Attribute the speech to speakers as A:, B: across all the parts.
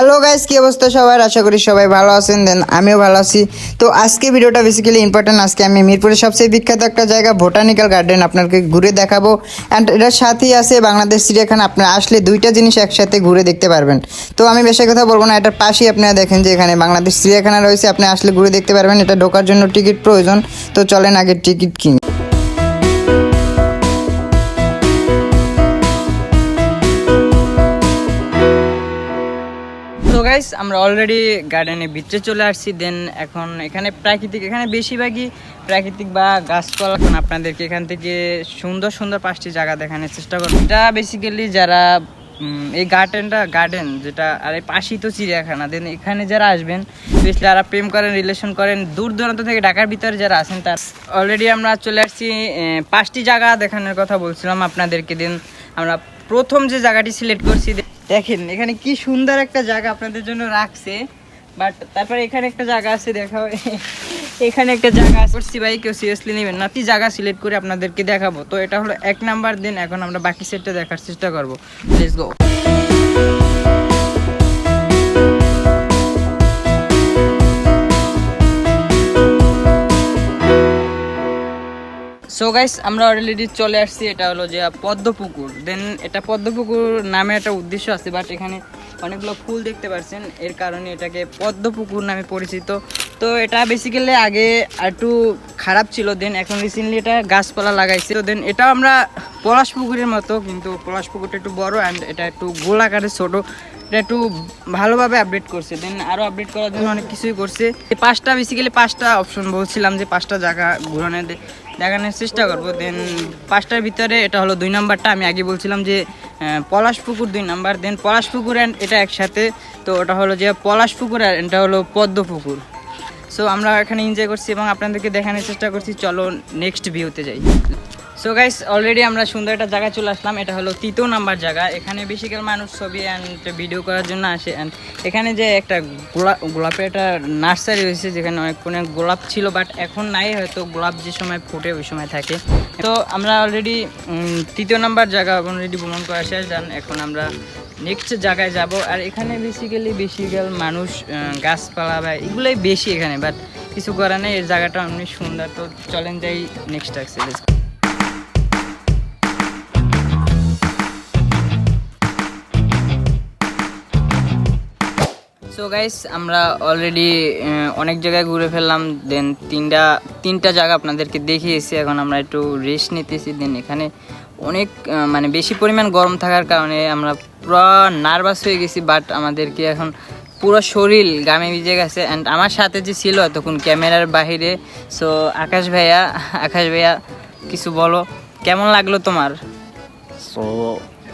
A: Hello guys কি অবস্থা সবার? আশা করি সবাই ভালো আছেন দেন আমিও ভালো আছি। তো আজকে ভিডিওটা বেসিক্যালি ইম্পর্টেন্ট আজকে আমি মিরপুরের সবচেয়ে বিখ্যাত একটা জায়গা বোটানিক্যাল গার্ডেন আপনাকে ঘুরে দেখাবো। অ্যান্ড এটার সাথেই আছে বাংলাদেশ চিড়িয়াখানা, আপনারা আসলে দুইটা জিনিস একসাথে ঘুরে দেখতে পারবেন। তো আমি বেশি কথা বলব না, এটার পাশেই আপনারা দেখেন যে এখানে বাংলাদেশ চিড়িয়াখানা রয়েছে, আপনি আসলে ঘুরে দেখতে পারবেন। এটা ঢোকার জন্য টিকিট প্রয়োজন, তো চলেন আগে টিকিট কিনি। গাইস আমরা অলরেডি গার্ডেনে ভিতরে চলে আসছি দেন এখন এখানে প্রাকৃতিক, এখানে বেশিরভাগই প্রাকৃতিক বা গাছপালা। এখন আপনাদেরকে এখান থেকে সুন্দর সুন্দর পাঁচটি জায়গা দেখানোর চেষ্টা করব। এটা বেসিক্যালি যারা এই গার্ডেনটা গার্ডেন যেটা, আর এই পাশেই তো চিড়িয়াখানা দেন এখানে যারা আসবেন বেশ যারা প্রেম করেন রিলেশন করেন, দূর দূরান্ত থেকে ঢাকার ভিতরে যারা আছেন, তার অলরেডি আমরা চলে আসছি পাঁচটি জায়গা দেখানোর কথা বলছিলাম আপনাদেরকে দিন আমরা প্রথম যে জায়গাটি সিলেক্ট করছি দেখেন, এখানে কি সুন্দর একটা জায়গা আপনাদের জন্য রাখছে বাট তারপরে এখানে একটা জায়গা আছে, দেখাও। এখানে একটা জায়গা করছি ভাই, কেউ সিরিয়াসলি নেবেন না। তুই জায়গা সিলেক্ট করে আপনাদেরকে দেখাবো। তো এটা হলো এক নাম্বার দিন এখন আমরা বাকি সেটটা দেখার চেষ্টা করব। গো সো গাইস আমরা অলরেডি চলে আসছি, এটা হলো যে পদ্মপুকুর। দেন এটা পদ্মপুকুর নামে একটা উদ্দেশ্য আছে বাট এখানে অনেকগুলো ফুল দেখতে পাচ্ছেন এর কারণে এটাকে পদ্মপুকুর নামে পরিচিত। তো, এটা বেসিক্যালি আগে একটু খারাপ ছিল। দেন এখন রিসেন্টলি এটা গাছপালা লাগাইছে। তো দেন এটা আমরা পলাশ পুকুরের মতো, কিন্তু পলাশ পুকুরটা একটু বড় অ্যান্ড এটা একটু গোলাকারে ছোট। এটা একটু ভালোভাবে আপডেট করছে। দেন আরও আপডেট করার জন্য অনেক কিছুই করছে। পাঁচটা বেসিক্যালি পাঁচটা অপশন বলছিলাম যে পাঁচটা জায়গা ঘুরানোর। দে- দেখানোর চেষ্টা করব। দেন পাঁচটার ভিতরে এটা হলো দুই নাম্বারটা। আমি আগে বলছিলাম যে পলাশ পুকুর দুই নাম্বার। দেন পলাশ পুকুর অ্যান্ড এটা একসাথে। তো ওটা হলো যে পলাশ পুকুর আর এটা হলো পদ্ম পুকুর সো আমরা এখানে এনজয় করছি এবং আপনাদেরকে দেখানোর চেষ্টা করছি। চলো নেক্সট ভিউতে যাই। সো গাইস অলরেডি আমরা সুন্দর একটা জায়গায় চলে আসলাম। এটা হলো তৃতীয় নাম্বার জায়গা। এখানে বেশিকাল মানুষ ছবি অ্যান্ড ভিডিও করার জন্য আসে। অ্যান্ড এখানে যে একটা গোলাপ গোলাপের একটা নার্সারি হয়েছে, যেখানে অনেক অনেক গোলাপ ছিল বাট এখন নাই, হয়তো গোলাপ যে সময় ফুটে, ওই সময় থাকে। তো আমরা অলরেডি তৃতীয় নাম্বার জায়গা অলরেডি ভ্রমণ করা শেষ যান এখন আমরা নেক্সট জায়গায় যাব। আর এখানে বেসিক্যালি বেশিকাল মানুষ গাছপালা বা এগুলোই বেশি এখানে বাট কিছু করার নেই। এই জায়গাটা অনেক সুন্দর। তো চলেন যাই নেক্সট অ্যাক্সেলে সো গাইস আমরা অলরেডি অনেক জায়গায় ঘুরে ফেললাম দেন তিনটা তিনটা জায়গা আপনাদেরকে দেখিয়েছি, এখন আমরা একটু রেস্ট নিতেছি দেন এখানে অনেক মানে বেশি পরিমাণ গরম থাকার কারণে আমরা পুরো নার্ভাস হয়ে গেছি বাট আমাদেরকে এখন পুরো শরীর গামে ভিজে গেছে অ্যান্ড আমার সাথে যে ছিল তখন ক্যামেরার বাহিরে সো আকাশ ভাইয়া আকাশ ভাইয়া কিছু বলো, কেমন লাগল তোমার?
B: সো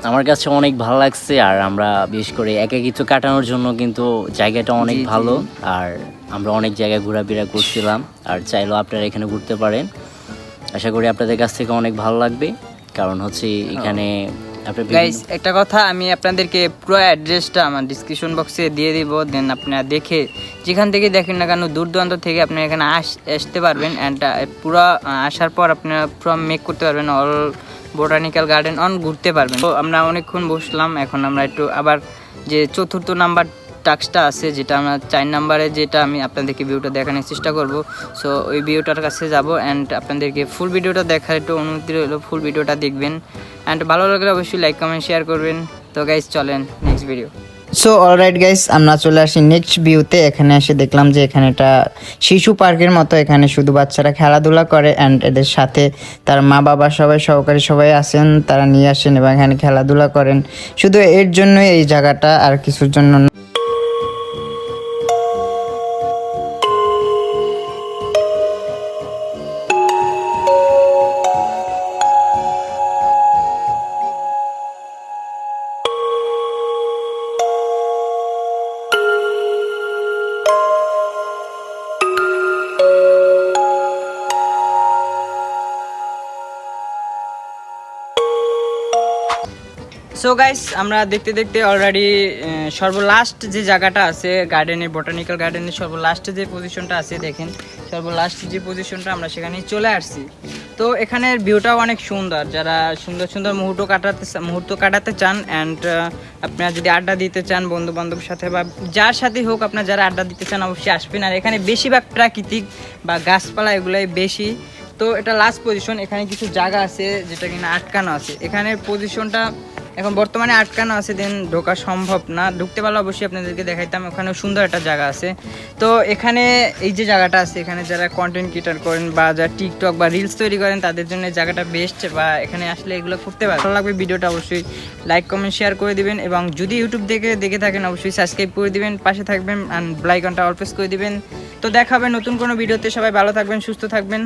B: আমার কাছে অনেক ভালো লাগছে আর আমরা বিশেষ করে একা কিছু কাটানোর জন্য কিন্তু জায়গাটা অনেক। ভালো। আর আমরা অনেক জায়গায় ঘোরাফেরা করছিলাম। আর চাইলেও আপনারা এখানে ঘুরতে পারেন। আশা করি আপনাদের কাছ থেকে অনেক ভালো লাগবে। কারণ হচ্ছে এখানে
A: গাইস একটা কথা আমি আপনাদেরকে পুরো অ্যাড্রেসটা আমার ডিসক্রিপশন বক্সে দিয়ে দিব। দেন আপনারা দেখে যেখান থেকে দেখেন না কেন দূর দূরান্ত থেকে আপনারা এখানে আস আসতে পারবেন। অ্যান্ড পুরো আসার পর আপনারা পুরো মেক করতে পারবেন অল বোটানিক্যাল গার্ডেন অন ঘুরতে পারবেন। তো আমরা অনেকক্ষণ বসলাম, এখন আমরা একটু আবার যে চতুর্থ নাম্বার টাস্কটা আছে, যেটা আমরা চার নাম্বারে যেটা আমি আপনাদেরকে ভিউটা দেখানোর চেষ্টা করব। সো ওই ভিউটার কাছে যাব অ্যান্ড আপনাদেরকে ফুল ভিডিওটা দেখার একটু অনুমতি হলো ফুল ভিডিওটা দেখবেন। অ্যান্ড ভালো লাগলে অবশ্যই লাইক কমেন্ট শেয়ার করবেন। তো গাইজ চলেন next video so all right guys আমরা চলে আসি নেক্সট ভিউতে এখানে এসে দেখলাম যে এখানে একটা শিশু পার্কের মতো। এখানে শুধু বাচ্চারা খেলাধুলা করে অ্যান্ড এদের সাথে তার মা বাবা সবাই সহকারী সবাই আসেন তারা নিয়ে আসেন এবং এখানে খেলাধুলা করেন। শুধু এর জন্যই এই জায়গাটা আর কিছুর জন্য সো গাইস আমরা দেখতে দেখতে অলরেডি সর্বলাস্ট যে জায়গাটা আছে গার্ডেনের বোটানিক্যাল গার্ডেনের সর্বলাস্ট যে পজিশনটা আছে, দেখেন, সর্বলাস্ট যে পজিশনটা আমরা সেখানে চলে আসছি। তো এখানের ভিউটাও অনেক সুন্দর। যারা সুন্দর সুন্দর মুহূর্ত কাটাতে মুহূর্ত কাটাতে চান অ্যান্ড আপনারা যদি আড্ডা দিতে চান বন্ধু বান্ধবের সাথে বা যার সাথে হোক আপনার যারা আড্ডা দিতে চান অবশ্যই আসবেন। আর এখানে বেশিরভাগ প্রাকৃতিক বা গাছপালা এগুলাই বেশি। তো এটা লাস্ট পজিশন এখানে কিছু জায়গা আছে যেটা কিনা আটকানো আছে। এখানে পজিশনটা এখন বর্তমানে আটকানো আছে দেন ঢোকা সম্ভব না। ঢুকতে পারলে অবশ্যই আপনাদেরকে দেখাইতাম ওখানে সুন্দর একটা জায়গা আছে। তো এখানে এই যে জায়গাটা আছে, এখানে যারা কন্টেন্ট ক্রিয়েটার করেন বা যারা টিকটক বা রিলস তৈরি করেন, তাদের জন্য জায়গাটা বেস্ট বা এখানে আসলে এগুলো করতে পারে ভালো লাগবে। ভিডিওটা অবশ্যই লাইক কমেন্ট শেয়ার করে দিবেন এবং যদি ইউটিউব দেখে দেখে থাকেন, অবশ্যই সাবস্ক্রাইব করে দিবেন, পাশে থাকবেন অ্যান্ড ব্লাইকনটা অল করে দিবেন। তো দেখাবে নতুন কোনো ভিডিওতে। সবাই ভালো থাকবেন, সুস্থ থাকবেন।